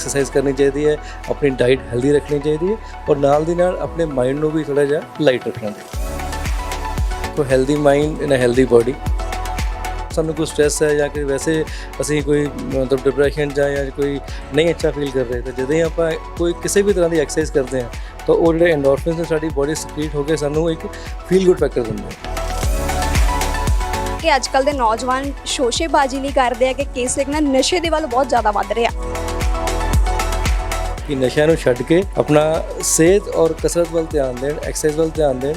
Exercise ਕਰਨੀ ਚਾਹੀਦੀ ਹੈ, ਆਪਣੀ ਡਾਈਟ ਹੈਲਦੀ ਰੱਖਣੀ ਚਾਹੀਦੀ ਹੈ ਔਰ ਨਾਲ ਦੀ ਨਾਲ ਆਪਣੇ ਮਾਈਂਡ ਨੂੰ ਵੀ ਥੋੜਾ ਜਿਹਾ ਲਾਈਟ ਰੱਖਣਾ ਚਾਹੀਦਾ ਕੋ healthy mind in a healthy body ਸਾਨੂੰ ਕੋਈ ਸਟ੍ਰੈਸ ਹੈ ਜਾਂ ਕਿ ਵੈਸੇ ਅਸੀਂ ਕੋਈ ਮਤਲਬ ਡਿਪਰੈਸ਼ਨ ਜਾਂ ਜਾਂ ਕੋਈ ਨਹੀਂ ਅੱਛਾ ਫੀਲ ਕਰ ਰਹੇ ਤਾਂ ਜਦੋਂ ਆਪਾਂ ਕੋਈ ਕਿਸੇ ਵੀ ਤਰ੍ਹਾਂ ਦੀ ਐਕਸਰਸਾਈਜ਼ ਕਰਦੇ ਹਾਂ, ਤਾਂ ਉਹ ਜਿਹੜੇ ਐਂਡੋਰਫਿਨਸ ਨੇ ਸਾਡੀ ਬਾਡੀ ਸਕ੍ਰੀਟ ਹੋ ਕੇ ਸਾਨੂੰ ਇੱਕ ਫੀਲ ਗੁੱਡ ਫੈਕਟਰ ਦਿੰਦੇ ਆ ਕਿ ਅੱਜ ਕੱਲ ਦੇ ਨੌਜਵਾਨ ਸ਼ੋਸ਼ੇਬਾਜ਼ੀ ਨਹੀਂ ਕਰਦੇ ਆ ਕਿ ਕੇਸ ਇੱਕ ਨਾ ਨਸ਼ੇ ਦੇ ਵੱਲ ਬਹੁਤ ਜ਼ਿਆਦਾ ਵੱਧ ਰਿਹਾ। ਕਿ ਨਸ਼ਿਆਂ ਨੂੰ ਛੱਡ ਕੇ ਆਪਣਾ ਸਿਹਤ ਔਰ ਕਸਰਤ ਵੱਲ ਧਿਆਨ ਦੇਣ ਐਕਸਰਸਾਈਜ਼ ਵੱਲ ਧਿਆਨ ਦੇਣ।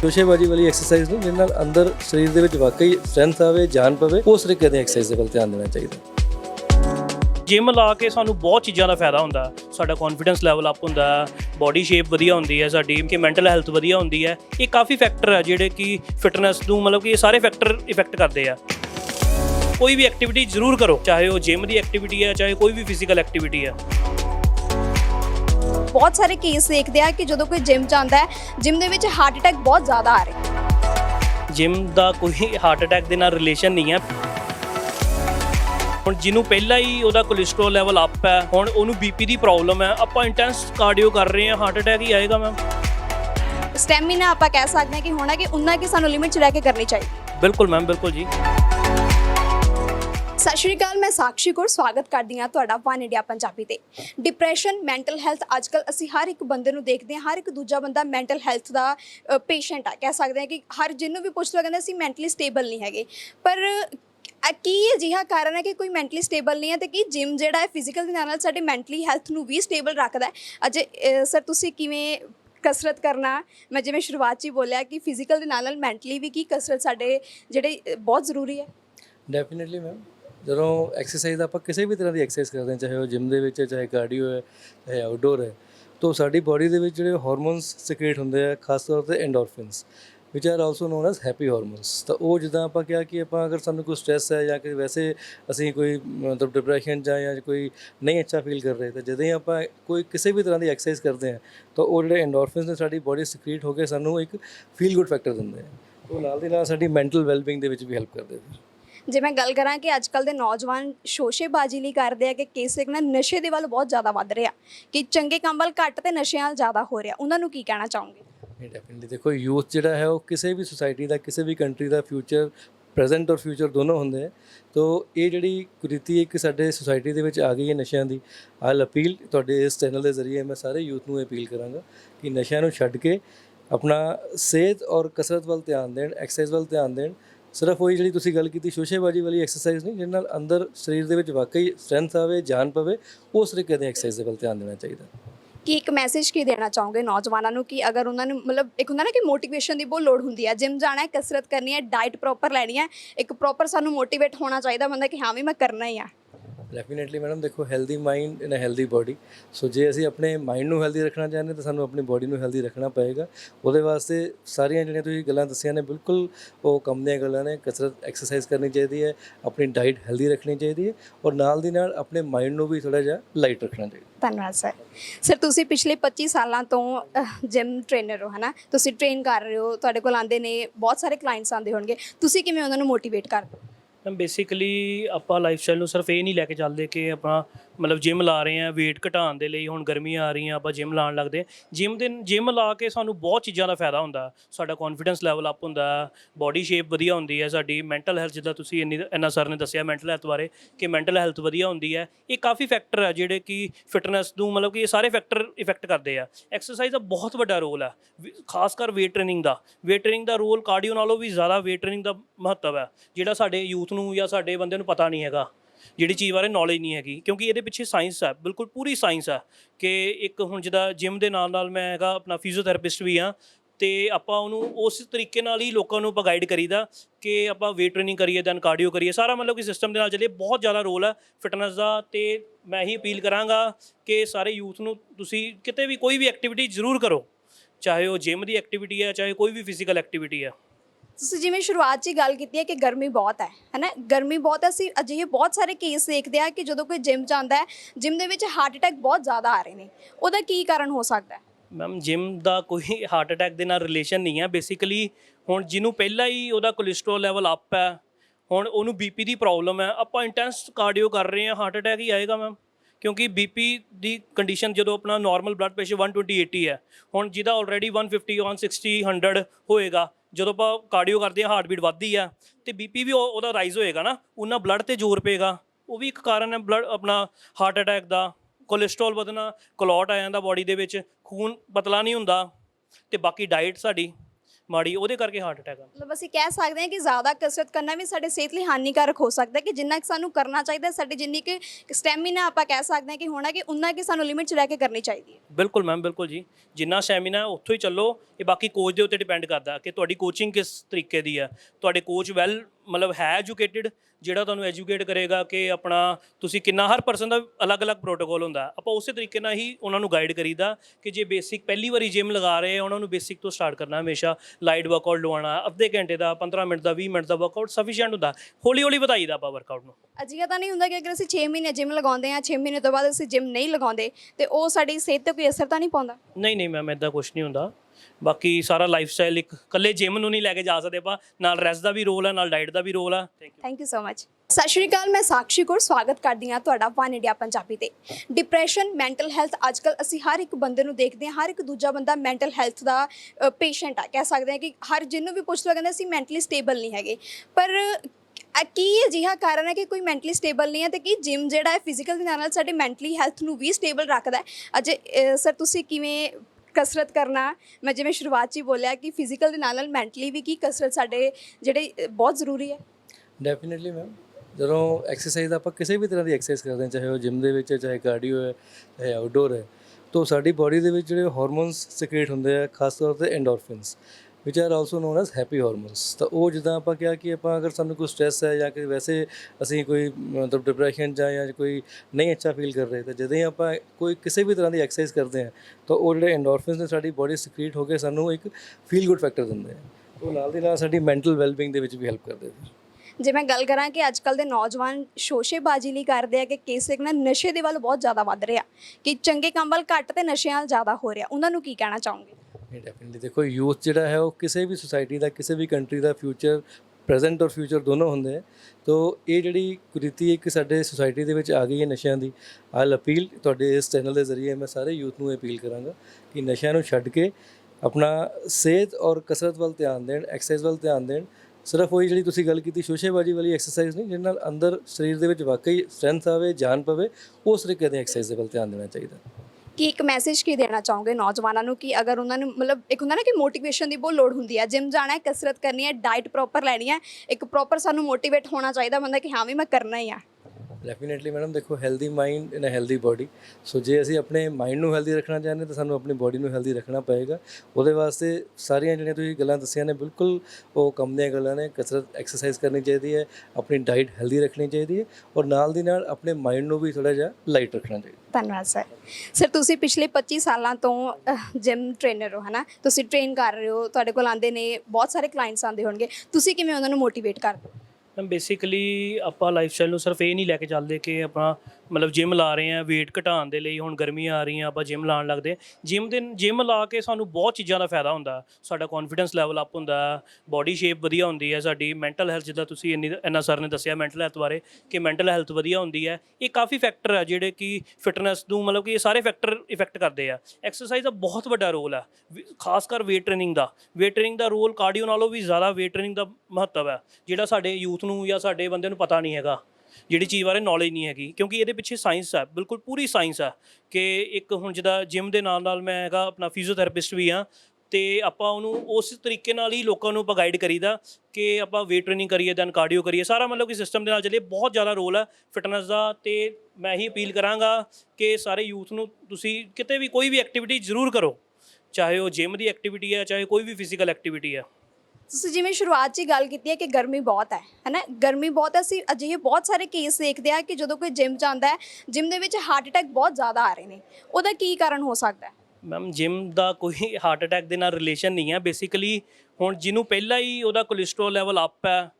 ਸ਼ੋਸ਼ੇਬਾਜ਼ੀ ਵਾਲੀ ਐਕਸਰਸਾਈਜ਼ ਨੂੰ ਜਿਹਦੇ ਨਾਲ ਅੰਦਰ ਸਰੀਰ ਦੇ ਵਿੱਚ ਵਾਕਈ ਸਟਰੈਂਥ ਆਵੇ, ਜਾਨ ਪਵੇ, ਉਸ ਤਰੀਕੇ ਦੀ ਐਕਸਰਸਾਈਜ਼ ਵੱਲ ਧਿਆਨ ਦੇਣਾ ਚਾਹੀਦਾ। ਜਿਮ ਲਾ ਕੇ ਸਾਨੂੰ ਬਹੁਤ ਚੀਜ਼ਾਂ ਦਾ ਫਾਇਦਾ ਹੁੰਦਾ। ਸਾਡਾ ਕੌਨਫੀਡੈਂਸ ਲੈਵਲ ਅਪ ਹੁੰਦਾ ਹੈ ਬਾਡੀ ਸ਼ੇਪ ਵਧੀਆ ਹੁੰਦੀ ਹੈ ਸਾਡੀ, ਕਿ ਮੈਂਟਲ ਹੈਲਥ ਵਧੀਆ ਹੁੰਦੀ ਹੈ। ਇਹ ਕਾਫੀ ਫੈਕਟਰ ਹੈ ਜਿਹੜੇ ਕਿ ਫਿਟਨੈਸ ਨੂੰ ਮਤਲਬ ਕਿ ਇਹ ਸਾਰੇ ਫੈਕਟਰ ਇਫੈਕਟ ਕਰਦੇ ਆ। ਕੋਈ ਵੀ ਐਕਟੀਵਿਟੀ ਜ਼ਰੂਰ ਕਰੋ ਚਾਹੇ ਉਹ ਜਿਮ ਦੀ ਐਕਟੀਵਿਟੀ ਹੈ ਚਾਹੇ ਕੋਈ ਵੀ ਫਿਜ਼ੀਕਲ ਐਕਟੀਵਿਟੀ ਹੈ। ਬਹੁਤ ਸਾਰੇ ਕੇਸ ਦੇਖਦੇ ਆ ਕਿ ਜਦੋਂ ਕੋਈ ਜਿਮ ਜਾਂਦਾ ਹੈ ਜਿਮ ਦੇ ਵਿੱਚ ਹਾਰਟ ਅਟੈਕ ਬਹੁਤ ਜ਼ਿਆਦਾ ਆ ਰਹੇ। ਜਿਮ ਦਾ ਕੋਈ ਹਾਰਟ ਅਟੈਕ ਦੇ ਨਾਲ ਰਿਲੇਸ਼ਨ ਨਹੀਂ ਹੈ। ਹੁਣ ਜਿਹਨੂੰ ਪਹਿਲਾਂ ਹੀ ਉਹਦਾ ਕੋਲੇਸਟ੍ਰੋਲ ਲੈਵਲ ਅਪ ਹੈ ਹੁਣ ਉਹਨੂੰ ਬੀਪੀ ਦੀ ਪ੍ਰੋਬਲਮ ਹੈ ਆਪਾਂ ਇੰਟੈਂਸ ਕਾਰਡੀਓ ਕਰ ਰਹੇ ਹਾਂ ਹਾਰਟ ਅਟੈਕ ਹੀ ਆਏਗਾ ਮੈਮ ਸਟੈਮਿਨਾ ਆਪਾਂ ਕਹਿ ਸਕਦੇ ਹਾਂ ਕਿ ਹੋਣਾ ਕਿ ਉਨਾ ਕਿ ਸਾਨੂੰ ਲਿਮਿਟ 'ਚ ਰਹਿ ਕੇ ਕਰਨੀ ਚਾਹੀਦੀ। ਬਿਲਕੁਲ ਮੈਮ ਬਿਲਕੁਲ ਜੀ। ਸਤਿ ਸ਼੍ਰੀ ਅਕਾਲ, ਮੈਂ ਸਾਕਸ਼ੀ ਕੌਰ, ਸਵਾਗਤ ਕਰਦੀ ਹਾਂ ਤੁਹਾਡਾ ਵਨ ਇੰਡੀਆ ਪੰਜਾਬੀ ਤੇ। ਡਿਪਰੈਸ਼ਨ ਮੈਂਟਲ ਹੈਲਥ ਅੱਜਕੱਲ ਅਸੀਂ ਹਰ ਇੱਕ ਬੰਦੇ ਨੂੰ ਦੇਖਦੇ ਹਾਂ, ਹਰ ਇੱਕ ਦੂਜਾ ਬੰਦਾ ਮੈਂਟਲ ਹੈਲਥ ਦਾ ਪੇਸ਼ੈਂਟ ਆ। ਕਹਿ ਸਕਦੇ ਹਾਂ ਕਿ ਹਰ ਜਿਹਨੂੰ ਵੀ ਪੁੱਛ ਲਓ ਕਹਿੰਦੇ ਅਸੀਂ ਮੈਂਟਲੀ ਸਟੇਬਲ ਨਹੀਂ ਹੈਗੇ। ਪਰ ਕੀ ਅਜਿਹਾ ਕਾਰਨ ਹੈ ਕਿ ਕੋਈ ਮੈਂਟਲੀ ਸਟੇਬਲ ਨਹੀਂ ਹੈ ਤੇ ਕੀ ਜਿਮ ਜਿਹੜਾ ਹੈ ਫਿਜ਼ੀਕਲ ਦੇ ਨਾਲ ਨਾਲ ਸਾਡੇ ਮੈਂਟਲੀ ਹੈਲਥ ਨੂੰ ਵੀ ਸਟੇਬਲ ਰੱਖਦਾ ਹੈ? ਅਜੇ ਸਰ ਤੁਸੀਂ ਕਿਵੇਂ ਕਸਰਤ ਕਰਨਾ? ਮੈਂ ਜਿਵੇਂ ਸ਼ੁਰੂਆਤ 'ਚ ਹੀ ਬੋਲਿਆ ਕਿ ਫਿਜ਼ੀਕਲ ਦੇ ਨਾਲ ਨਾਲ ਮੈਂਟਲੀ ਵੀ ਕੀ ਕਸਰਤ ਸਾਡੇ ਜਿਹੜੇ ਬਹੁਤ ਜ਼ਰੂਰੀ ਹੈ। ਡੈਫੀਨਿਟਲੀ ਮੈਮ ਜਦੋਂ ਐਕਸਰਸਾਈਜ਼ ਆਪਾਂ ਕਿਸੇ ਵੀ ਤਰ੍ਹਾਂ ਦੀ ਐਕਸਰਸਾਈਜ਼ ਕਰਦੇ ਹਾਂ, ਚਾਹੇ ਉਹ ਜਿਮ ਦੇ ਵਿੱਚ ਹੈ, ਚਾਹੇ ਕਾਰਡੀਓ ਹੈ, ਚਾਹੇ ਆਊਟਡੋਰ ਹੈ, ਤਾਂ ਸਾਡੀ ਬਾਡੀ ਦੇ ਵਿੱਚ ਜਿਹੜੇ ਹਾਰਮੋਨਸ ਸਿਕ੍ਰੀਟ ਹੁੰਦੇ ਆ, ਖਾਸ ਤੌਰ ਤੇ endorphins which are also known as happy hormones ਤਾਂ ਉਹ ਜਿੱਦਾਂ ਆਪਾਂ ਕਿਹਾ ਕਿ ਆਪਾਂ ਅਗਰ ਸਾਨੂੰ ਕੋਈ ਸਟ੍ਰੈਸ ਹੈ ਜਾਂ ਕਿ ਵੈਸੇ ਅਸੀਂ ਕੋਈ ਮਤਲਬ ਡਿਪਰੈਸ਼ਨ ਜਾਂ ਜਾਂ ਕੋਈ ਨਹੀਂ ਅੱਛਾ ਫੀਲ ਕਰ ਰਹੇ, ਤਾਂ ਜਦੋਂ ਹੀ ਆਪਾਂ ਕੋਈ ਕਿਸੇ ਵੀ ਤਰ੍ਹਾਂ ਦੀ ਐਕਸਰਸਾਈਜ਼ ਕਰਦੇ ਹਾਂ, ਤਾਂ ਉਹ ਜਿਹੜੇ ਐਂਡੋਰਫਿਨਸ ਨੇ ਸਾਡੀ ਬਾਡੀ ਸਕ੍ਰੀਟ ਹੋ ਕੇ ਸਾਨੂੰ ਇੱਕ ਫੀਲ ਗੁੱਡ ਫੈਕਟਰ ਦਿੰਦੇ ਆ। ਉਹ ਨਾਲ ਦੀ ਨਾਲ ਸਾਡੀ ਮੈਂਟਲ ਵੈਲਬੀਇੰਗ ਦੇ ਵਿੱਚ ਵੀ ਹੈਲਪ ਕਰਦੇ ਆ। ਜੇ ਮੈਂ ਗੱਲ ਕਰਾਂ ਕਿ ਅੱਜ ਕੱਲ ਦੇ ਨੌਜਵਾਨ ਸ਼ੋਸ਼ੇਬਾਜ਼ੀ ਨਹੀਂ ਕਰਦੇ ਆ ਕਿ ਕਿਸੇ ਨਾਲ ਨਸ਼ੇ ਦੇ ਵੱਲ ਬਹੁਤ ਜ਼ਿਆਦਾ ਵੱਧ ਰਿਹਾ, ਕਿ ਚੰਗੇ ਕੰਮ ਵੱਲ ਘੱਟ ਤੇ ਨਸ਼ਿਆਂ ਵੱਲ ਜ਼ਿਆਦਾ ਹੋ ਰਿਹਾ, ਉਹਨਾਂ ਨੂੰ ਕੀ ਕਹਿਣਾ ਚਾਹੋਗੇ? ਨਹੀਂ ਡੈਫੀਨਿਟਲੀ ਦੇਖੋ ਯੂਥ ਜਿਹੜਾ ਹੈ, ਉਹ ਕਿਸੇ ਵੀ ਸੁਸਾਇਟੀ ਦਾ, ਕਿਸੇ ਵੀ ਕੰਟਰੀ ਦਾ ਫਿਊਚਰ ਪ੍ਰੈਜ਼ੈਂਟ ਔਰ ਫਿਊਚਰ ਦੋਨੋਂ ਹੁੰਦੇ ਆ। ਤੋ ਇਹ ਜਿਹੜੀ ਕੁਰੀਤੀ ਇੱਕ ਸਾਡੇ ਸੁਸਾਇਟੀ ਦੇ ਵਿੱਚ ਆ ਗਈ ਹੈ ਨਸ਼ਿਆਂ ਦੀ ਆਲ ਅਪੀਲ ਤੁਹਾਡੇ ਇਸ ਚੈਨਲ ਦੇ ਜ਼ਰੀਏ ਮੈਂ ਸਾਰੇ ਯੂਥ ਨੂੰ ਅਪੀਲ ਕਰਾਂਗਾ ਕਿ ਨਸ਼ਿਆਂ ਨੂੰ ਛੱਡ ਕੇ ਆਪਣਾ ਸਿਹਤ ਔਰ ਕਸਰਤ ਵੱਲ ਧਿਆਨ ਦੇਣ ਐਕਸਰਸਾਈਜ਼ ਵੱਲ ਧਿਆਨ ਦੇਣ ਸਿਰਫ ਉਹੀ ਜਿਹੜੀ ਤੁਸੀਂ ਗੱਲ ਕੀਤੀ, ਸ਼ੋਸ਼ੇਬਾਜ਼ੀ ਵਾਲੀ ਐਕਸਰਸਾਈਜ਼ ਨਹੀਂ, ਜਿਹਦੇ ਨਾਲ ਅੰਦਰ ਸਰੀਰ ਦੇ ਵਿੱਚ ਵਾਕਈ ਸਟਰੈਂਥ ਆਵੇ, ਜਾਨ ਪਵੇ, ਉਸ ਤਰੀਕੇ ਦੀ ਐਕਸਰਸਾਈਜ਼ ਦੇ ਵੱਲ ਧਿਆਨ ਦੇਣਾ ਚਾਹੀਦਾ। ਕਿ ਇੱਕ ਮੈਸੇਜ ਕੀ ਦੇਣਾ ਚਾਹੋਗੇ ਨੌਜਵਾਨਾਂ ਨੂੰ? ਕਿ ਅਗਰ ਉਹਨਾਂ ਨੂੰ ਮਤਲਬ ਇੱਕ ਹੁੰਦਾ ਨਾ ਕਿ ਮੋਟੀਵੇਸ਼ਨ ਦੀ ਬਹੁਤ ਲੋੜ ਹੁੰਦੀ ਹੈ। ਜਿਮ ਜਾਣਾ ਹੈ, ਕਸਰਤ ਕਰਨੀ ਹੈ ਡਾਈਟ ਪ੍ਰੋਪਰ ਲੈਣੀ ਹੈ, ਇੱਕ ਪ੍ਰੋਪਰ ਸਾਨੂੰ ਮੋਟੀਵੇਟ ਹੋਣਾ ਚਾਹੀਦਾ ਬੰਦਾ ਕਿ ਹਾਂ ਵੀ ਮੈਂ ਕਰਨਾ ਹੀ ਆ। ਡੈਫੀਨਿਟਲੀ ਮੈਡਮ ਦੇਖੋ healthy mind in a healthy body so ਜੇ ਅਸੀਂ ਆਪਣੇ ਮਾਈਂਡ ਨੂੰ ਹੈਲਦੀ ਰੱਖਣਾ ਚਾਹੁੰਦੇ ਤਾਂ ਸਾਨੂੰ ਆਪਣੀ ਬਾਡੀ ਨੂੰ ਹੈਲਦੀ ਰੱਖਣਾ ਪਏਗਾ। ਉਹਦੇ ਵਾਸਤੇ ਸਾਰੀਆਂ ਜਿਹੜੀਆਂ ਤੁਸੀਂ ਗੱਲਾਂ ਦੱਸੀਆਂ ਨੇ, ਬਿਲਕੁਲ ਉਹ ਕੰਮ ਦੀਆਂ ਗੱਲਾਂ ਨੇ, ਕਸਰਤ ਐਕਸਰਸਾਈਜ਼ ਕਰਨੀ ਚਾਹੀਦੀ ਹੈ, ਆਪਣੀ ਡਾਈਟ ਹੈਲਦੀ ਰੱਖਣੀ ਚਾਹੀਦੀ ਹੈ ਔਰ ਨਾਲ ਦੀ ਨਾਲ ਆਪਣੇ ਮਾਈਂਡ ਨੂੰ ਵੀ ਥੋੜਾ ਜਿਹਾ ਲਾਈਟ ਰੱਖਣਾ ਚਾਹੀਦਾ। ਧੰਨਵਾਦ ਸਰ ਸਰ ਤੁਸੀਂ ਪਿਛਲੇ 25 ਸਾਲਾਂ ਤੋਂ ਜਿਮ ਟ੍ਰੇਨਰ ਹੋ, ਹਨਾ? ਤੁਸੀਂ ਟ੍ਰੇਨ ਕਰ ਰਹੇ ਹੋ, ਤੁਹਾਡੇ ਕੋਲ ਆਉਂਦੇ ਨੇ, ਬਹੁਤ ਸਾਰੇ ਕਲਾਇੰਟਸ ਆਉਂਦੇ ਹੋਣਗੇ। ਤੁਸੀਂ ਕਿਵੇਂ ਉਹਨਾਂ ਨੂੰ ਮੋਟੀਵੇਟ ਕਰਦੇ ਹੋ ਮੈਮ ਬੇਸਿਕਲੀ ਆਪਾਂ ਲਾਈਫ ਸਟਾਈਲ ਨੂੰ ਸਿਰਫ ਇਹ ਨਹੀਂ ਲੈ ਕੇ ਚੱਲਦੇ ਕਿ ਆਪਣਾ ਮਤਲਬ ਜਿਮ ਲਾ ਰਹੇ ਆ weight ਘਟਾਉਣ ਦੇ ਲਈ ਹੁਣ ਗਰਮੀਆਂ ਆ ਰਹੀਆਂ, ਆਪਾਂ ਜਿਮ ਲਾਉਣ ਲੱਗਦੇ ਜਿਮ ਦੇ ਜਿਮ ਲਾ ਕੇ ਸਾਨੂੰ ਬਹੁਤ ਚੀਜ਼ਾਂ ਦਾ ਫਾਇਦਾ ਹੁੰਦਾ। ਸਾਡਾ ਕੌਨਫੀਡੈਂਸ ਲੈਵਲ ਅਪ ਹੁੰਦਾ ਬਾਡੀ ਸ਼ੇਪ ਵਧੀਆ ਹੁੰਦੀ ਹੈ ਸਾਡੀ ਮੈਂਟਲ ਹੈਲਥ ਜਿੱਦਾਂ ਤੁਸੀਂ ਇੰਨੀ, ਇੰਨਾ ਸਰ ਨੇ ਦੱਸਿਆ ਮੈਂਟਲ ਹੈਲਥ ਬਾਰੇ ਕਿ ਮੈਂਟਲ ਹੈਲਥ ਵਧੀਆ ਹੁੰਦੀ ਹੈ। ਇਹ ਕਾਫੀ ਫੈਕਟਰ ਹੈ ਜਿਹੜੇ ਕਿ ਫਿਟਨੈਸ ਨੂੰ ਮਤਲਬ ਕਿ ਇਹ ਸਾਰੇ ਫੈਕਟਰ ਇਫੈਕਟ ਕਰਦੇ ਆ। ਐਕਸਰਸਾਈਜ਼ ਦਾ ਬਹੁਤ ਵੱਡਾ ਰੋਲ ਹੈ ਖਾਸ ਕਰ weight ਟ੍ਰੇਨਿੰਗ ਦਾ। weight ਟ੍ਰੇਨਿੰਗ ਦਾ ਰੋਲ ਕਾਰਡੀਓ ਨਾਲੋਂ ਵੀ ਜ਼ਿਆਦਾ weight ਟ੍ਰੇਨਿੰਗ ਦਾ ਮਹੱਤਵ ਹੈ ਜਿਹੜਾ ਸਾਡੇ ਯੂਥ ਨੂੰ ਜਾਂ ਸਾਡੇ ਬੰਦੇ ਨੂੰ ਪਤਾ ਨਹੀਂ ਹੈਗਾ। ਜਿਹੜੀ ਚੀਜ਼ ਬਾਰੇ ਨੌਲੇਜ ਨਹੀਂ ਹੈਗੀ, ਕਿਉਂਕਿ ਇਹਦੇ ਪਿੱਛੇ ਸਾਇੰਸ ਆ, ਬਿਲਕੁਲ ਪੂਰੀ ਸਾਇੰਸ ਆ ਕਿ ਇੱਕ ਹੁਣ ਜਿੱਦਾਂ ਜਿਮ ਦੇ ਨਾਲ ਨਾਲ ਮੈਂ ਹੈਗਾ, ਆਪਣਾ ਫਿਜ਼ੀਓਥੈਰੇਪਿਸਟ ਵੀ ਹਾਂ ਤੇ ਆਪਾਂ ਉਹਨੂੰ ਉਸ ਤਰੀਕੇ ਨਾਲ ਹੀ ਲੋਕਾਂ ਨੂੰ ਆਪਾਂ ਗਾਈਡ ਕਰੀਦਾ ਕਿ ਆਪਾਂ weight ਟ੍ਰੇਨਿੰਗ ਕਰੀਏ ਦੈਨ ਕਾਰਡੀਓ ਕਰੀਏ, ਸਾਰਾ ਮਤਲਬ ਕਿ ਸਿਸਟਮ ਦੇ ਨਾਲ ਚੱਲੀਏ, ਬਹੁਤ ਜ਼ਿਆਦਾ ਰੋਲ ਹੈ ਫਿਟਨੈਸ ਦਾ, ਤੇ ਮੈਂ ਹੀ ਅਪੀਲ ਕਰਾਂਗਾ ਕਿ ਸਾਰੇ ਯੂਥ ਨੂੰ ਤੁਸੀਂ ਕਿਤੇ ਵੀ ਕੋਈ ਵੀ ਐਕਟੀਵਿਟੀ ਜ਼ਰੂਰ ਕਰੋ, ਚਾਹੇ ਉਹ ਜਿਮ ਦੀ ਐਕਟੀਵਿਟੀ ਹੈ ਚਾਹੇ ਕੋਈ ਵੀ ਫਿਜ਼ੀਕਲ ਐਕਟੀਵਿਟੀ ਹੈ ਤੁਸੀਂ ਜਿਵੇਂ ਸ਼ੁਰੂਆਤ 'ਚ ਹੀ ਗੱਲ ਕੀਤੀ ਹੈ ਕਿ ਗਰਮੀ ਬਹੁਤ ਹੈ, ਹੈਨਾ? ਗਰਮੀ ਬਹੁਤ ਹੈ, ਅਸੀਂ ਅਜਿਹੇ ਬਹੁਤ ਸਾਰੇ ਕੇਸ ਦੇਖਦੇ ਆ ਕਿ ਜਦੋਂ ਕੋਈ ਜਿਮ ਜਾਂਦਾ ਹੈ ਜਿਮ ਦੇ ਵਿੱਚ ਹਾਰਟ ਅਟੈਕ ਬਹੁਤ ਜ਼ਿਆਦਾ ਆ ਰਹੇ ਨੇ। ਉਹਦਾ ਕੀ ਕਾਰਨ ਹੋ ਸਕਦਾ ਹੈ? ਮੈਮ ਜਿਮ ਦਾ ਕੋਈ ਹਾਰਟ ਅਟੈਕ ਦੇ ਨਾਲ ਰਿਲੇਸ਼ਨ ਨਹੀਂ ਹੈ। ਬੇਸਿਕਲੀ ਹੁਣ ਜਿਹਨੂੰ ਪਹਿਲਾਂ ਹੀ ਉਹਦਾ ਕੋਲੇਸਟ੍ਰੋਲ ਲੈਵਲ ਅਪ ਹੈ, ਹੁਣ ਉਹਨੂੰ ਬੀਪੀ ਦੀ ਪ੍ਰੋਬਲਮ ਹੈ। ਆਪਾਂ ਇੰਟੈਂਸ ਕਾਰਡੀਓ ਕਰ ਰਹੇ ਹਾਂ ਹਾਰਟ ਅਟੈਕ ਹੀ ਆਏਗਾ ਮੈਮ ਕਿਉਂਕਿ ਬੀਪੀ ਦੀ ਕੰਡੀਸ਼ਨ ਜਦੋਂ ਆਪਣਾ ਨਾਰਮਲ ਬਲੱਡ ਪ੍ਰੈਸ਼ਰ 120 80 ਹੈ, ਹੁਣ ਜਿਹਦਾ ਆਲਰੇਡੀ 150 160 100 ਹੋਏਗਾ ਜਦੋਂ ਆਪਾਂ ਕਾਰਡੀਓ ਕਰਦੇ ਹਾਂ ਹਾਰਟ ਬੀਟ ਵੱਧਦੀ ਆ, ਤੇ ਬੀਪੀ ਵੀ ਉਹ- ਉਹਦਾ ਰਾਈਜ਼ ਹੋਏਗਾ ਨਾ, ਉਹਨਾਂ ਬਲੱਡ ਤੇ ਜ਼ੋਰ ਪਏਗਾ। ਉਹ ਵੀ ਇੱਕ ਕਾਰਨ ਹੈ ਬਲੱਡ ਆਪਣਾ ਹਾਰਟ ਅਟੈਕ ਦਾ। ਕੋਲੇਸਟ੍ਰੋਲ ਵਧਣਾ ਕਲੌਟ ਆ ਜਾਂਦਾ ਬਾਡੀ ਦੇ ਵਿੱਚ, ਖੂਨ ਪਤਲਾ ਨਹੀਂ ਹੁੰਦਾ, ਤੇ ਬਾਕੀ ਡਾਈਟ ਸਾਡੀ ਮਾੜੀ ਉਹਦੇ ਕਰਕੇ ਹਾਰਟ ਅਟੈਕ ਆ। ਮਤਲਬ ਅਸੀਂ ਕਹਿ ਸਕਦੇ ਹਾਂ ਕਿ ਜ਼ਿਆਦਾ ਕਸਰਤ ਕਰਨਾ ਵੀ ਸਾਡੇ ਸਿਹਤ ਲਈ ਹਾਨੀਕਾਰਕ ਹੋ ਸਕਦਾ ਹੈ ਕਿ ਜਿੰਨਾ ਕਿ ਸਾਨੂੰ ਕਰਨਾ ਚਾਹੀਦਾ ਹੈ, ਸਾਡੀ ਜਿੰਨੀ ਕਿ ਸਟੈਮਿਨਾ ਆਪਾਂ ਕਹਿ ਸਕਦੇ ਹਾਂ ਕਿ ਹੋਣਾ ਕਿ ਉਨਾ ਕਿ ਸਾਨੂੰ ਲਿਮਿਟ 'ਚ ਰਹਿ ਕੇ ਕਰਨੀ ਚਾਹੀਦੀ ਹੈ। ਬਿਲਕੁਲ ਮੈਮ ਬਿਲਕੁਲ ਜੀ। ਜਿੰਨਾ ਸਟੈਮਿਨਾ ਉੱਥੋਂ ਹੀ ਚੱਲੋ। ਇਹ ਬਾਕੀ ਕੋਚ ਦੇ ਉੱਤੇ ਡਿਪੈਂਡ ਕਰਦਾ ਕਿ ਤੁਹਾਡੀ ਕੋਚਿੰਗ ਕਿਸ ਤਰੀਕੇ ਦੀ ਹੈ। ਤੁਹਾਡੇ ਕੋਚ ਵੈਲ ਮਤਲਬ ਹੈ ਐਜੂਕੇਟਿਡ ਜਿਹੜਾ ਤੁਹਾਨੂੰ ਐਜੂਕੇਟ ਕਰੇਗਾ ਕਿ ਆਪਣਾ ਤੁਸੀਂ ਕਿੰਨਾ ਹਰ ਪਰਸਨ ਦਾ ਅਲੱਗ-ਅਲੱਗ ਪ੍ਰੋਟੋਕੋਲ ਹੁੰਦਾ। ਆਪਾਂ ਉਸੇ ਤਰੀਕੇ ਨਾਲ ਹੀ ਉਹਨਾਂ ਨੂੰ ਗਾਈਡ ਕਰੀਦਾ ਕਿ ਜੇ ਬੇਸਿਕ ਪਹਿਲੀ ਵਾਰੀ ਜਿਮ ਲਗਾ ਰਹੇ ਆ ਉਹਨਾਂ ਨੂੰ ਬੇਸਿਕ ਤੋਂ ਸਟਾਰਟ ਕਰਨਾ ਹਮੇਸ਼ਾ। ਲਾਈਟ ਵਰਕਆਊਟ ਲਵਾਉਣਾ ਅੱਧੇ ਘੰਟੇ ਦਾ 15 ਮਿੰਟ ਦਾ 20 ਮਿੰਟ ਦਾ ਵਰਕਆਊਟ ਸਫੀਸ਼ੀਐਂਟ ਹੁੰਦਾ। ਹੌਲੀ-ਹੌਲੀ ਵਧਾਈਦਾ ਆਪਾਂ ਵਰਕਆਊਟ ਨੂੰ। ਅਜਿਹਾ ਤਾਂ ਨਹੀਂ ਹੁੰਦਾ ਕਿ ਅਗਰ ਅਸੀਂ 6 ਮਹੀਨੇ ਜਿਮ ਲਗਾਉਂਦੇ ਹਾਂ 6 ਮਹੀਨੇ ਤੋਂ ਬਾਅਦ ਅਸੀਂ ਜਿਮ ਨਹੀਂ ਲਗਾਉਂਦੇ ਤੇ ਉਹ ਸਾਡੀ ਸਿਹਤ ਤੇ ਕੋਈ ਅਸਰ ਤਾਂ ਨਹੀਂ ਪਾਉਂਦਾ? ਨਹੀਂ ਨਹੀਂ ਮੈਮ ਇਦਾਂ ਕੁਝ ਨਹੀਂ ਹੁੰਦਾ। ਬਾਕੀ ਸਾਰਾ ਲਾਈਫ ਸਟਾਈਲ ਇੱਕ ਕੱਲੇ ਜਿਮ ਨੂੰ ਨਹੀਂ ਲੈ ਕੇ ਜਾ ਸਕਦੇ ਆਪਾਂ, ਨਾਲ ਰੈਸਟ ਦਾ ਵੀ ਰੋਲ ਹੈ ਨਾਲ ਡਾਈਟ ਦਾ ਵੀ ਰੋਲ ਹੈ thank you thank you so much ਸਤਿ ਸ਼੍ਰੀ ਅਕਾਲ, ਮੈਂ ਸਾਕਸ਼ੀ ਕੌਰ, ਸਵਾਗਤ ਕਰਦੀ ਹਾਂ ਤੁਹਾਡਾ ਵਨ ਇੰਡੀਆ ਪੰਜਾਬੀ ਤੇ। ਡਿਪਰੈਸ਼ਨ ਮੈਂਟਲ ਹੈਲਥ ਅੱਜਕੱਲ ਅਸੀਂ ਹਰ ਇੱਕ ਬੰਦੇ ਨੂੰ ਦੇਖਦੇ ਹਾਂ, ਹਰ ਇੱਕ ਦੂਜਾ ਬੰਦਾ ਮੈਂਟਲ ਹੈਲਥ ਦਾ ਪੇਸ਼ੈਂਟ ਆ। ਕਹਿ ਸਕਦੇ ਹਾਂ ਕਿ ਹਰ ਜਿਹਨੂੰ ਵੀ ਪੁੱਛ ਲਓ, ਕਹਿੰਦੇ ਅਸੀਂ ਮੈਂਟਲੀ ਸਟੇਬਲ ਨਹੀਂ ਹੈਗੇ। ਪਰ ਕੀ ਅਜਿਹਾ ਕਾਰਨ ਹੈ ਕਿ ਕੋਈ ਮੈਂਟਲੀ ਸਟੇਬਲ ਨਹੀਂ ਹੈ ਤੇ ਕੀ ਜਿਮ ਜਿਹੜਾ ਹੈ ਫਿਜ਼ੀਕਲ ਦੇ ਨਾਲ ਨਾਲ ਸਾਡੇ ਮੈਂਟਲੀ ਹੈਲਥ ਨੂੰ ਵੀ ਸਟੇਬਲ ਰੱਖਦਾ ਹੈ? ਅਜੇ ਸਰ ਤੁਸੀਂ ਕਿਵੇਂ ਕਸਰਤ ਕਰਨਾ। ਮੈਂ ਜਿਵੇਂ ਸ਼ੁਰੂਆਤ 'ਚ ਹੀ ਬੋਲਿਆ ਕਿ ਫਿਜ਼ੀਕਲ ਦੇ ਨਾਲ ਨਾਲ ਮੈਂਟਲੀ ਵੀ ਕੀ ਕਸਰਤ ਸਾਡੇ ਜਿਹੜੇ ਬਹੁਤ ਜ਼ਰੂਰੀ ਹੈ। ਡੈਫੀਨਿਟਲੀ ਮੈਮ ਜਦੋਂ ਐਕਸਰਸਾਈਜ਼ ਆਪਾਂ ਕਿਸੇ ਵੀ ਤਰ੍ਹਾਂ ਦੀ ਐਕਸਰਸਾਈਜ਼ ਕਰਦੇ ਹਾਂ, ਚਾਹੇ ਉਹ ਜਿਮ ਦੇ ਵਿੱਚ ਹੈ, ਚਾਹੇ ਕਾਰਡੀਓ ਹੈ, ਚਾਹੇ ਆਊਟਡੋਰ ਹੈ, ਤਾਂ ਸਾਡੀ ਬਾਡੀ ਦੇ ਵਿੱਚ ਜਿਹੜੇ ਹਾਰਮੋਨਸ ਸਿਕ੍ਰੀਟ ਹੁੰਦੇ ਆ, ਖਾਸ ਤੌਰ ਤੇ endorphins which are also known as happy hormones ਤਾਂ ਉਹ ਜਿੱਦਾਂ ਆਪਾਂ ਕਿਹਾ ਕਿ ਆਪਾਂ ਅਗਰ ਸਾਨੂੰ ਕੋਈ ਸਟ੍ਰੈਸ ਹੈ ਜਾਂ ਕਿ ਵੈਸੇ ਅਸੀਂ ਕੋਈ, ਮਤਲਬ ਡਿਪਰੈਸ਼ਨ ਜਾਂ ਜਾਂ ਕੋਈ ਨਹੀਂ ਅੱਛਾ ਫੀਲ ਕਰ ਰਹੇ, ਤਾਂ ਜਦੋਂ ਆਪਾਂ ਕੋਈ ਕਿਸੇ ਵੀ ਤਰ੍ਹਾਂ ਦੀ ਐਕਸਰਸਾਈਜ਼ ਕਰਦੇ ਹਾਂ, ਤਾਂ ਉਹ ਜਿਹੜੇ ਐਂਡੋਰਫਿਨਸ ਨੇ ਸਾਡੀ ਬਾਡੀ ਸਿਕ੍ਰੀਟ ਹੋ ਕੇ ਸਾਨੂੰ ਇੱਕ ਫੀਲ ਗੁੱਡ ਫੈਕਟਰ ਦਿੰਦੇ ਆ। ਉਹ ਨਾਲ ਦੀ ਨਾਲ ਸਾਡੀ ਮੈਂਟਲ ਵੈਲਬੀਇੰਗ ਦੇ ਵਿੱਚ ਵੀ ਹੈਲਪ ਕਰਦੇ ਆ। ਜੇ ਮੈਂ ਗੱਲ ਕਰਾਂ ਕਿ ਅੱਜਕੱਲ ਦੇ ਨੌਜਵਾਨ ਸ਼ੋਸ਼ੇਬਾਜ਼ੀ ਲਈ ਕਰਦੇ ਆ ਕਿ ਕਿਸੇ ਨਾਲ ਨਸ਼ੇ ਦੇ ਵੱਲ ਬਹੁਤ ਜ਼ਿਆਦਾ ਵੱਧ ਰਿਹਾ, ਕਿ ਚੰਗੇ ਕੰਮ ਵੱਲ ਘੱਟ ਤੇ ਨਸ਼ਿਆਂ ਵੱਲ ਜ਼ਿਆਦਾ ਹੋ ਰਿਹਾ, ਉਹਨਾਂ ਨੂੰ ਕੀ ਕਹਿਣਾ ਚਾਹੋਗੇ? ਨਹੀਂ ਡੈਫੀਨਿਟਲੀ ਦੇਖੋ ਯੂਥ ਜਿਹੜਾ ਹੈ, ਉਹ ਕਿਸੇ ਵੀ ਸੁਸਾਇਟੀ ਦਾ, ਕਿਸੇ ਵੀ ਕੰਟਰੀ ਦਾ ਫਿਊਚਰ ਪ੍ਰੈਜ਼ੈਂਟ ਔਰ ਫਿਊਚਰ ਦੋਨੋਂ ਹੁੰਦੇ ਹੈ ਤੋ ਇਹ ਜਿਹੜੀ ਕੁਰੀਤੀ ਇੱਕ ਸਾਡੇ ਸੁਸਾਇਟੀ ਦੇ ਵਿੱਚ ਆ ਗਈ ਹੈ ਨਸ਼ਿਆਂ ਦੀ ਆਲ ਅਪੀਲ ਤੁਹਾਡੇ ਇਸ ਚੈਨਲ ਦੇ ਜ਼ਰੀਏ, ਮੈਂ ਸਾਰੇ ਯੂਥ ਨੂੰ ਅਪੀਲ ਕਰਾਂਗਾ ਕਿ ਨਸ਼ਿਆਂ ਨੂੰ ਛੱਡ ਕੇ ਆਪਣਾ ਸਿਹਤ ਔਰ ਕਸਰਤ ਵੱਲ ਧਿਆਨ ਦੇਣ ਐਕਸਰਸਾਈਜ਼ ਵੱਲ ਧਿਆਨ ਦੇਣ। ਸਿਰਫ ਉਹੀ ਜਿਹੜੀ ਤੁਸੀਂ ਗੱਲ ਕੀਤੀ, ਸ਼ੋਸ਼ੇਬਾਜ਼ੀ ਵਾਲੀ ਐਕਸਰਸਾਈਜ਼ ਨਹੀਂ, ਜਿਹਦੇ ਨਾਲ ਅੰਦਰ ਸਰੀਰ ਦੇ ਵਿੱਚ ਵਾਕਈ ਸਟਰੈਂਥ ਆਵੇ, ਜਾਨ ਪਵੇ, ਉਸ ਤਰੀਕੇ ਦੀ ਐਕਸਰਸਾਈਜ਼ ਦੇ ਵੱਲ ਧਿਆਨ ਦੇਣਾ ਚਾਹੀਦਾ। ਕਿ ਇੱਕ ਮੈਸੇਜ ਕੀ ਦੇਣਾ ਚਾਹੋਗੇ ਨੌਜਵਾਨਾਂ ਨੂੰ? ਕਿ ਅਗਰ ਉਹਨਾਂ ਨੂੰ ਮਤਲਬ ਇੱਕ ਹੁੰਦਾ ਨਾ ਕਿ ਮੋਟੀਵੇਸ਼ਨ ਦੀ ਬਹੁਤ ਲੋੜ ਹੁੰਦੀ ਹੈ। ਜਿਮ ਜਾਣਾ ਹੈ, ਕਸਰਤ ਕਰਨੀ ਹੈ ਡਾਈਟ ਪ੍ਰੋਪਰ ਲੈਣੀ ਹੈ, ਇੱਕ ਪ੍ਰੋਪਰ ਸਾਨੂੰ ਮੋਟੀਵੇਟ ਹੋਣਾ ਚਾਹੀਦਾ ਬੰਦਾ ਕਿ ਹਾਂ ਵੀ ਮੈਂ ਕਰਨਾ ਹੀ ਆ। ਡੈਫੀਨਿਟਲੀ ਮੈਡਮ ਦੇਖੋ healthy mind in a healthy body so ਜੇ ਅਸੀਂ ਆਪਣੇ ਮਾਈਂਡ ਨੂੰ ਹੈਲਦੀ ਰੱਖਣਾ ਚਾਹੁੰਦੇ ਤਾਂ ਸਾਨੂੰ ਆਪਣੀ ਬਾਡੀ ਨੂੰ ਹੈਲਦੀ ਰੱਖਣਾ ਪਏਗਾ। ਉਹਦੇ ਵਾਸਤੇ ਸਾਰੀਆਂ ਜਿਹੜੀਆਂ ਤੁਸੀਂ ਗੱਲਾਂ ਦੱਸੀਆਂ ਨੇ, ਬਿਲਕੁਲ ਉਹ ਕੰਮ ਦੀਆਂ ਗੱਲਾਂ ਨੇ। ਕਸਰਤ ਐਕਸਰਸਾਈਜ਼ ਕਰਨੀ ਚਾਹੀਦੀ ਹੈ, ਆਪਣੀ ਡਾਈਟ ਹੈਲਦੀ ਰੱਖਣੀ ਚਾਹੀਦੀ ਹੈ ਔਰ ਨਾਲ ਦੀ ਨਾਲ ਆਪਣੇ ਮਾਈਂਡ ਨੂੰ ਵੀ ਥੋੜਾ ਜਿਹਾ ਲਾਈਟ ਰੱਖਣਾ ਚਾਹੀਦਾ। ਧੰਨਵਾਦ ਸਰ ਸਰ ਤੁਸੀਂ ਪਿਛਲੇ 25 ਸਾਲਾਂ ਤੋਂ ਜਿਮ ਟ੍ਰੇਨਰ ਹੋ, ਹਨਾ? ਤੁਸੀਂ ਟ੍ਰੇਨ ਕਰ ਰਹੇ ਹੋ, ਤੁਹਾਡੇ ਕੋਲ ਆਉਂਦੇ ਨੇ, ਬਹੁਤ ਸਾਰੇ ਕਲਾਇੰਟਸ ਆਉਂਦੇ ਹੋਣਗੇ। ਤੁਸੀਂ ਕਿਵੇਂ ਉਹਨਾਂ ਨੂੰ ਮੋਟੀਵੇਟ ਕਰਦੇ ਹੋ? ਮੈਮ ਬੇਸਿਕਲੀ ਆਪਾਂ ਲਾਈਫ ਸਟਾਈਲ ਨੂੰ ਸਿਰਫ ਇਹ ਨਹੀਂ ਲੈ ਕੇ ਚੱਲਦੇ ਕਿ ਆਪਾਂ ਮਤਲਬ ਜਿਮ ਲਾ ਰਹੇ ਆ weight ਘਟਾਉਣ ਦੇ ਲਈ ਹੁਣ ਗਰਮੀਆਂ ਆ ਰਹੀਆਂ, ਆਪਾਂ ਜਿਮ ਲਾਉਣ ਲੱਗਦੇ ਜਿਮ ਦੇ ਜਿਮ ਲਾ ਕੇ ਸਾਨੂੰ ਬਹੁਤ ਚੀਜ਼ਾਂ ਦਾ ਫਾਇਦਾ ਹੁੰਦਾ। ਸਾਡਾ ਕੌਨਫੀਡੈਂਸ ਲੈਵਲ ਅਪ ਹੁੰਦਾ ਬਾਡੀ ਸ਼ੇਪ ਵਧੀਆ ਹੁੰਦੀ ਹੈ ਸਾਡੀ ਮੈਂਟਲ ਹੈਲਥ ਜਿੱਦਾਂ ਤੁਸੀਂ ਇੰਨੀ, ਇੰਨਾ ਸਰ ਨੇ ਦੱਸਿਆ ਮੈਂਟਲ ਹੈਲਥ ਬਾਰੇ ਕਿ ਮੈਂਟਲ ਹੈਲਥ ਵਧੀਆ ਹੁੰਦੀ ਹੈ। ਇਹ ਕਾਫੀ ਫੈਕਟਰ ਆ ਜਿਹੜੇ ਕਿ ਫਿਟਨੈਸ ਨੂੰ ਮਤਲਬ ਕਿ ਇਹ ਸਾਰੇ ਫੈਕਟਰ ਇਫੈਕਟ ਕਰਦੇ ਆ। ਐਕਸਰਸਾਈਜ਼ ਦਾ ਬਹੁਤ ਵੱਡਾ ਰੋਲ ਹੈ ਖਾਸ ਕਰ weight ਟ੍ਰੇਨਿੰਗ ਦਾ। weight ਟ੍ਰੇਨਿੰਗ ਦਾ ਰੋਲ ਕਾਰਡੀਓ ਨਾਲੋਂ ਵੀ ਜ਼ਿਆਦਾ weight ਟ੍ਰੇਨਿੰਗ ਦਾ ਮਹੱਤਵ ਹੈ ਜਿਹੜਾ ਸਾਡੇ ਯੂਥ ਨੂੰ ਜਾਂ ਸਾਡੇ ਬੰਦੇ ਨੂੰ ਪਤਾ ਨਹੀਂ ਹੈਗਾ, ਜਿਹੜੀ ਚੀਜ਼ ਬਾਰੇ ਨੌਲੇਜ ਨਹੀਂ ਹੈਗੀ, ਕਿਉਂਕਿ ਇਹਦੇ ਪਿੱਛੇ ਸਾਇੰਸ ਹੈ, ਬਿਲਕੁਲ ਪੂਰੀ ਸਾਇੰਸ ਹੈ ਕਿ ਇੱਕ ਹੁਣ ਜਿਹਦਾ ਜਿਮ ਦੇ ਨਾਲ ਨਾਲ ਮੈਂ ਹੈਗਾ, ਆਪਣਾ ਫਿਜ਼ੀਓਥੈਰੇਪਿਸਟ ਵੀ ਆ ਤੇ ਆਪਾਂ ਉਹਨੂੰ ਉਸ ਤਰੀਕੇ ਨਾਲ ਹੀ ਲੋਕਾਂ ਨੂੰ ਆਪਾਂ ਗਾਈਡ ਕਰੀਦਾ ਕਿ ਆਪਾਂ weight ਟ੍ਰੇਨਿੰਗ ਕਰੀਏ ਦੈਨ ਕਾਰਡੀਓ ਕਰੀਏ, ਸਾਰਾ ਮਤਲਬ ਕਿ ਸਿਸਟਮ ਦੇ ਨਾਲ ਚੱਲੀਏ, ਬਹੁਤ ਜ਼ਿਆਦਾ ਰੋਲ ਹੈ ਫਿਟਨੈਸ ਦਾ, ਤੇ ਮੈਂ ਹੀ ਅਪੀਲ ਕਰਾਂਗਾ ਕਿ ਸਾਰੇ ਯੂਥ ਨੂੰ ਤੁਸੀਂ ਕਿਤੇ ਵੀ ਕੋਈ ਵੀ ਐਕਟੀਵਿਟੀ ਜ਼ਰੂਰ ਕਰੋ, ਚਾਹੇ ਉਹ ਜਿਮ ਦੀ ਐਕਟੀਵਿਟੀ ਹੈ, ਚਾਹੇ ਕੋਈ ਵੀ ਫਿਜ਼ੀਕਲ ਐਕਟੀਵਿਟੀ ਹੈ। ਤੁਸੀਂ ਜਿਵੇਂ ਸ਼ੁਰੂਆਤ 'ਚ ਹੀ ਗੱਲ ਕੀਤੀ ਹੈ ਕਿ ਗਰਮੀ ਬਹੁਤ ਹੈ ਹੈਨਾ ਗਰਮੀ ਬਹੁਤ ਹੈ, ਅਸੀਂ ਅਜਿਹੇ ਬਹੁਤ ਸਾਰੇ ਕੇਸ ਦੇਖਦੇ ਆ ਕਿ ਜਦੋਂ ਕੋਈ ਜਿਮ ਜਾਂਦਾ ਹੈ ਜਿਮ ਦੇ ਵਿੱਚ ਹਾਰਟ ਅਟੈਕ ਬਹੁਤ ਜ਼ਿਆਦਾ ਆ ਰਹੇ ਨੇ। ਉਹਦਾ ਕੀ ਕਾਰਨ ਹੋ ਸਕਦਾ ਹੈ? ਮੈਮ ਜਿਮ ਦਾ ਕੋਈ ਹਾਰਟ ਅਟੈਕ ਦੇ ਨਾਲ ਰਿਲੇਸ਼ਨ ਨਹੀਂ ਹੈ। ਬੇਸਿਕਲੀ ਹੁਣ ਜਿਹਨੂੰ ਪਹਿਲਾਂ ਹੀ ਉਹਦਾ ਕੋਲੇਸਟ੍ਰੋਲ ਲੈਵਲ ਅਪ ਹੈ,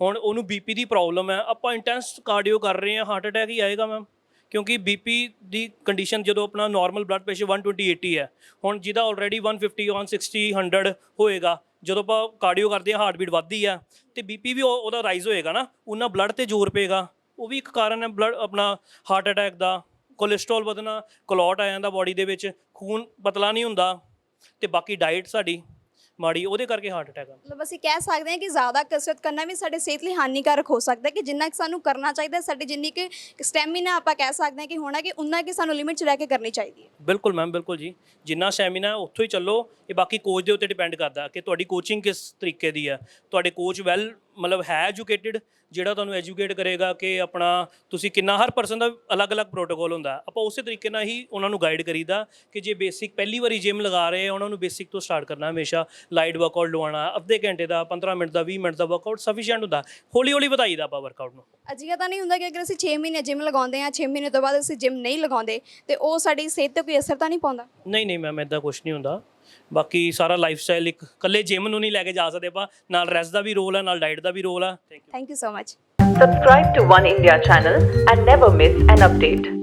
ਹੁਣ ਉਹਨੂੰ ਬੀਪੀ ਦੀ ਪ੍ਰੋਬਲਮ ਹੈ। ਆਪਾਂ ਇੰਟੈਂਸ ਕਾਰਡੀਓ ਕਰ ਰਹੇ ਹਾਂ ਹਾਰਟ ਅਟੈਕ ਹੀ ਆਏਗਾ ਮੈਮ ਕਿਉਂਕਿ ਬੀਪੀ ਦੀ ਕੰਡੀਸ਼ਨ ਜਦੋਂ ਆਪਣਾ ਨਾਰਮਲ ਬਲੱਡ ਪ੍ਰੈਸ਼ਰ 120 80 ਹੈ, ਹੁਣ ਜਿਹਦਾ ਆਲਰੇਡੀ 150 160 100 ਹੋਏਗਾ ਜਦੋਂ ਆਪਾਂ ਕਾਰਡੀਓ ਕਰਦੇ ਹਾਂ ਹਾਰਟ ਬੀਟ ਵੱਧਦੀ ਆ, ਤੇ ਬੀਪੀ ਵੀ ਉਹ- ਉਹਦਾ ਰਾਈਜ਼ ਹੋਏਗਾ ਨਾ, ਉਹਨਾਂ ਬਲੱਡ ਤੇ ਜ਼ੋਰ ਪਏਗਾ। ਉਹ ਵੀ ਇੱਕ ਕਾਰਨ ਹੈ ਬਲੱਡ ਆਪਣਾ ਹਾਰਟ ਅਟੈਕ ਦਾ। ਕੋਲੇਸਟ੍ਰੋਲ ਵਧਣਾ ਕਲੌਟ ਆ ਜਾਂਦਾ ਬਾਡੀ ਦੇ ਵਿੱਚ, ਖੂਨ ਪਤਲਾ ਨਹੀਂ ਹੁੰਦਾ, ਤੇ ਬਾਕੀ ਡਾਈਟ ਸਾਡੀ। ਮਾੜੀ ਉਹਦੇ ਕਰਕੇ ਹਾਰਟ ਅਟੈਕ ਆ। ਮਤਲਬ ਅਸੀਂ ਕਹਿ ਸਕਦੇ ਹਾਂ ਕਿ ਜ਼ਿਆਦਾ ਕਸਰਤ ਕਰਨਾ ਵੀ ਸਾਡੇ ਸਿਹਤ ਲਈ ਹਾਨੀਕਾਰਕ ਹੋ ਸਕਦਾ ਹੈ ਕਿ ਜਿੰਨਾ ਕਿ ਸਾਨੂੰ ਕਰਨਾ ਚਾਹੀਦਾ ਸਾਡੀ ਜਿੰਨੀ ਕਿ ਸਟੈਮਿਨਾ ਆਪਾਂ ਕਹਿ ਸਕਦੇ ਹਾਂ ਕਿ ਹੋਣਾ ਕਿ ਉਨਾ ਕਿ ਸਾਨੂੰ ਲਿਮਿਟ 'ਚ ਰਹਿ ਕੇ ਕਰਨੀ ਚਾਹੀਦੀ ਹੈ। ਬਿਲਕੁਲ ਮੈਮ ਬਿਲਕੁਲ ਜੀ। ਜਿੰਨਾ ਸਟੈਮਿਨਾ ਉੱਥੋਂ ਹੀ ਚੱਲੋ। ਇਹ ਬਾਕੀ ਕੋਚ ਦੇ ਉੱਤੇ ਡਿਪੈਂਡ ਕਰਦਾ ਕਿ ਤੁਹਾਡੀ ਕੋਚਿੰਗ ਕਿਸ ਤਰੀਕੇ ਦੀ ਹੈ। ਤੁਹਾਡੇ ਕੋਚ ਵੈਲ ਮਤਲਬ ਹੈ ਐਜੂਕੇਟਿਡ ਜਿਹੜਾ ਤੁਹਾਨੂੰ ਐਜੂਕੇਟ ਕਰੇਗਾ ਕਿ ਆਪਣਾ ਤੁਸੀਂ ਕਿੰਨਾ ਹਰ ਪਰਸਨ ਦਾ ਅਲੱਗ-ਅਲੱਗ ਪ੍ਰੋਟੋਕੋਲ ਹੁੰਦਾ। ਆਪਾਂ ਉਸੇ ਤਰੀਕੇ ਨਾਲ ਹੀ ਉਹਨਾਂ ਨੂੰ ਗਾਈਡ ਕਰੀਦਾ ਕਿ ਜੇ ਬੇਸਿਕ ਪਹਿਲੀ ਵਾਰੀ ਜਿਮ ਲਗਾ ਰਹੇ ਆ ਉਹਨਾਂ ਨੂੰ ਬੇਸਿਕ ਤੋਂ ਸਟਾਰਟ ਕਰਨਾ ਹਮੇਸ਼ਾ। ਲਾਈਟ ਵਰਕਆਊਟ ਲਵਾਉਣਾ ਅੱਧੇ ਘੰਟੇ ਦਾ 15 ਮਿੰਟ ਦਾ 20 ਮਿੰਟ ਦਾ ਵਰਕਆਊਟ ਸਫੀਸ਼ੀਐਂਟ ਹੁੰਦਾ। ਹੌਲੀ-ਹੌਲੀ ਵਧਾਈਦਾ ਆਪਾਂ ਵਰਕਆਊਟ ਨੂੰ। ਅਜਿਹਾ ਤਾਂ ਨਹੀਂ ਹੁੰਦਾ ਕਿ ਅਗਰ ਅਸੀਂ 6 ਮਹੀਨੇ ਜਿਮ ਲਗਾਉਂਦੇ ਹਾਂ 6 ਮਹੀਨੇ ਤੋਂ ਬਾਅਦ ਅਸੀਂ ਜਿਮ ਨਹੀਂ ਲਗਾਉਂਦੇ ਤੇ ਉਹ ਸਾਡੀ ਸਿਹਤ ਤੇ ਕੋਈ ਅਸਰ ਤਾਂ ਨਹੀਂ ਪਾਉਂਦਾ? ਨਹੀਂ ਨਹੀਂ ਮੈਮ ਇਦਾਂ ਕੁਝ ਨਹੀਂ ਹੁੰਦਾ। ਬਾਕੀ ਸਾਰਾ ਲਾਈਫ ਸਟਾਈਲ ਇੱਕ ਇਕੱਲੇ ਜਿਮ ਨੂੰ ਨਹੀਂ ਲੈ ਕੇ ਜਾ ਸਕਦੇ ਆਪਾਂ ਨਾਲ ਰੈਸਟ ਦਾ ਵੀ ਰੋਲ ਹੈ ਨਾਲ ਡਾਈਟ ਦਾ ਵੀ ਰੋਲ ਹੈ thank you thank you so much Subscribe to One India channel and never miss an update.